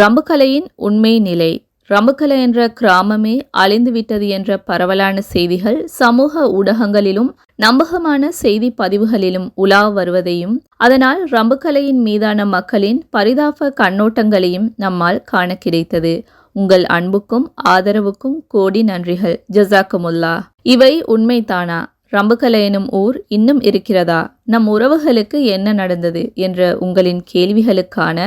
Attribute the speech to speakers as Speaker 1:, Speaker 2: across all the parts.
Speaker 1: ரம்புக்கலையின் உண்மை நிலை. ரம்புக்கலை என்ற கிராமமே அழிந்துவிட்டது என்ற பரவலான செய்திகள் சமூக ஊடகங்களிலும் நம்பகமான செய்தி பதிவுகளிலும் உலா வருவதையும் அதனால் ரம்புக்கலையின் மீதான மக்களின் பரிதாப கண்ணோட்டங்களையும் நம்மால் காண கிடைத்தது. உங்கள் அன்புக்கும் ஆதரவுக்கும் கோடி நன்றிகள். ஜசாக்குமுல்லா. இவை உண்மைதானா? ரம்புக்கலை எனும் ஊர் இன்னும் இருக்கிறதா? நம் உறவுகளுக்கு என்ன நடந்தது? என்ற உங்களின் கேள்விகளுக்கான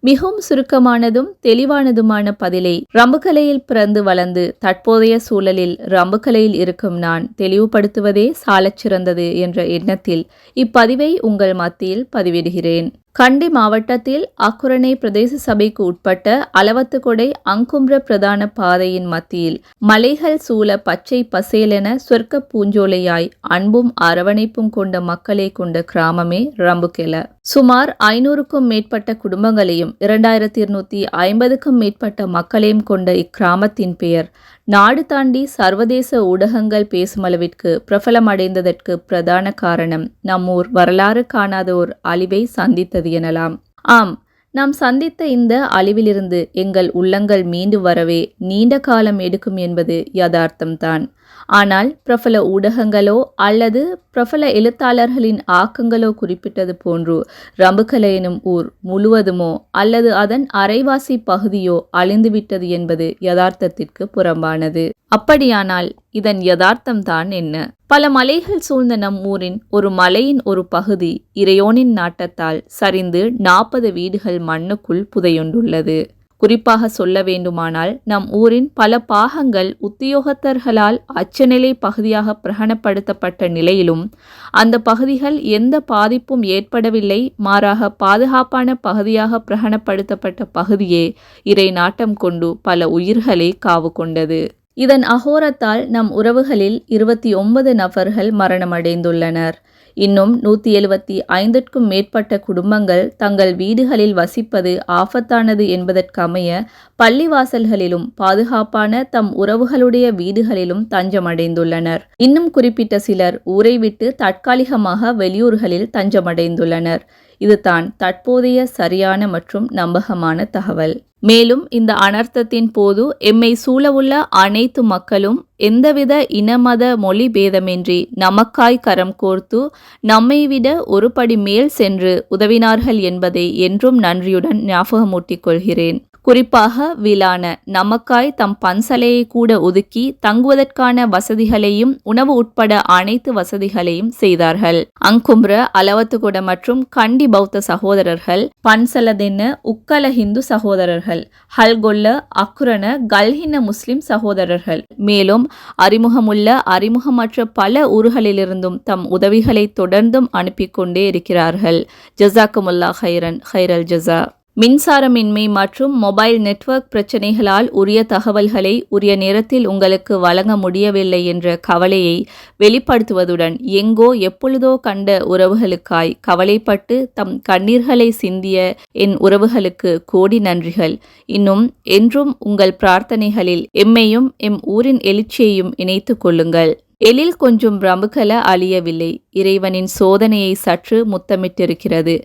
Speaker 1: மிகவும் சுருக்கமானதும் தெளிவானதுமான பதிலை ரம்புகலையில் பிறந்து வளர்ந்து தற்போதைய சூழலில் ரம்புகலையில் இருக்கும் நான் தெளிவுபடுத்துவதே சாலச்சிறந்தது என்ற எண்ணத்தில் இப்பதிவை உங்கள் மத்தியில் பதிவிடுகிறேன். கண்டி மாவட்டத்தில் அக்குரணை பிரதேச சபைக்கு உட்பட்ட அளவத்துக்கொடை அங்கும்ர பிரதான பாதையின் மத்தியில் மலைகள் சூழ பச்சை பசேலென சொர்க்க பூஞ்சோலையாய் அன்பும் அரவணைப்பும் கொண்ட மக்களை கொண்ட கிராமமே ரம்புக்கெல சுமார் ஐநூறுக்கும் மேற்பட்ட குடும்பங்களையும் இரண்டாயிரத்தி இருநூத்தி ஐம்பதுக்கும் மேற்பட்ட மக்களையும் கொண்ட இக்கிராமத்தின் பெயர் நாடு தாண்டி சர்வதேச ஊடகங்கள் பேசும் அளவிற்கு பிரபலமடைந்ததற்கு பிரதான காரணம் நம்மூர் வரலாறு காணாத ஓர் அழிவை சந்தித்தது எனலாம். ஆம் நாம் சந்தித்த இந்த அழிவிலிருந்து எங்கள் உள்ளங்கள் மீண்டு வரவே நீண்ட காலம் எடுக்கும் என்பது யதார்த்தம்தான். ஆனால் பிரபல ஊடகங்களோ அல்லது பிரபல எழுத்தாளர்களின் ஆக்கங்களோ குறிப்பிட்டது போன்று ரம்புக்கலை எனும் ஊர் முழுவதுமோ அல்லது அதன் அரைவாசி பகுதியோ அழிந்துவிட்டது என்பது யதார்த்தத்திற்கு புறம்பானது. அப்படியானால் இதன் யதார்த்தம்தான் என்ன? பல மலைகள் சூழ்ந்த நம் ஊரின் ஒரு மலையின் ஒரு பகுதி இறையோனின் நாட்டத்தால் சரிந்து நாற்பது வீடுகள் மண்ணுக்குள் புதையுண்டுள்ளது. குறிப்பாக சொல்ல வேண்டுமானால் நம் ஊரின் பல பாகங்கள் உத்தியோகத்தர்களால் அச்சநிலை பகுதியாக பிரகடனப்படுத்தப்பட்ட நிலையிலும் அந்த பகுதிகள் எந்த பாதிப்பும் ஏற்படவில்லை மாறாக பாதுகாப்பான பகுதியாக பிரகடனப்படுத்தப்பட்ட பகுதியே இறை நாட்டம் கொண்டு பல உயிர்களை காவு கொண்டது. இதன் அகோரத்தால் நம் உறவுகளில் இருபத்தி ஒன்பது நபர்கள் மரணமடைந்துள்ளனர். இன்னும் நூற்றி எழுபத்தி ஐந்திற்கும் மேற்பட்ட குடும்பங்கள் தங்கள் வீடுகளில் வசிப்பது ஆபத்தானது என்பதற்கமைய பள்ளிவாசல்களிலும் பாதுகாப்பான தம் உறவுகளுடைய வீடுகளிலும் தஞ்சமடைந்துள்ளனர். இன்னும் குறிப்பிட்ட சிலர் ஊரை விட்டு தற்காலிகமாக வெளியூர்களில் தஞ்சமடைந்துள்ளனர். இதுதான் தற்போதைய சரியான மற்றும் நம்பகமான தகவல். மேலும் இந்த அனர்த்தத்தின் போது எம்மை சூழவுள்ள அனைத்து மக்களும் எந்தவித இனமத மொழி பேதமின்றி நமக்காய் கரம் கோர்த்து நம்மை விட ஒரு படி மேல் சென்று உதவினார்கள் என்பதை என்றும் நன்றியுடன் ஞாபகமூட்டிக் கொள்கிறேன். குறிப்பாக விழான நமக்காய் தம் பன்சலையை கூட ஒதுக்கி தங்குவதற்கான வசதிகளையும் உணவு உட்பட அனைத்து வசதிகளையும் செய்தார்கள். அங்கும்ர அலவத்துகுட மற்றும் கண்டி பௌத்த சகோதரர்கள் பன்சலதென்ன உக்கல ஹிந்து சகோதரர்கள் ஹல்கொல்ல அக்ரன கல்ஹின முஸ்லிம் சகோதரர்கள். மேலும் அறிமுகமுள்ள அறிமுகமற்ற பல ஊர்களிலிருந்தும் தம் உதவிகளை தொடர்ந்தும் அனுப்பி கொண்டே இருக்கிறார்கள். ஜசாக்குமுல்லா ஹைரன் ஹைரல் ஜசா மின்சாரமின்மை மற்றும் மொபைல் நெட்வொர்க் பிரச்சினைகளால் உரிய தகவல்களை உரிய நேரத்தில் உங்களுக்கு வழங்க முடியவில்லை என்ற கவலையை வெளிப்படுத்துவதுடன் எங்கோ எப்பொழுதோ கண்ட உறவுகளுக்காய் கவலைப்பட்டு தம் கண்ணீர்களை சிந்திய என் உறவுகளுக்கு கோடி நன்றிகள். இன்னும் என்றும் உங்கள் பிரார்த்தனைகளில் எம்மையும் எம் ஊரின் எழுச்சியையும் இணைத்து கொள்ளுங்கள். எழில் கொஞ்சம் பிரமுகல அழியவில்லை. இறைவனின் சோதனையை சற்று முத்தமிட்டிருக்கிறது.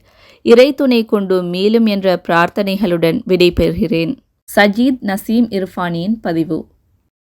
Speaker 1: இறை துணை கொண்டு மேலும் என்ற பிரார்த்தனைகளுடன் விடைபெறுகிறேன். சஜீத் நசீம் இர்ஃபானியின் பதிவு.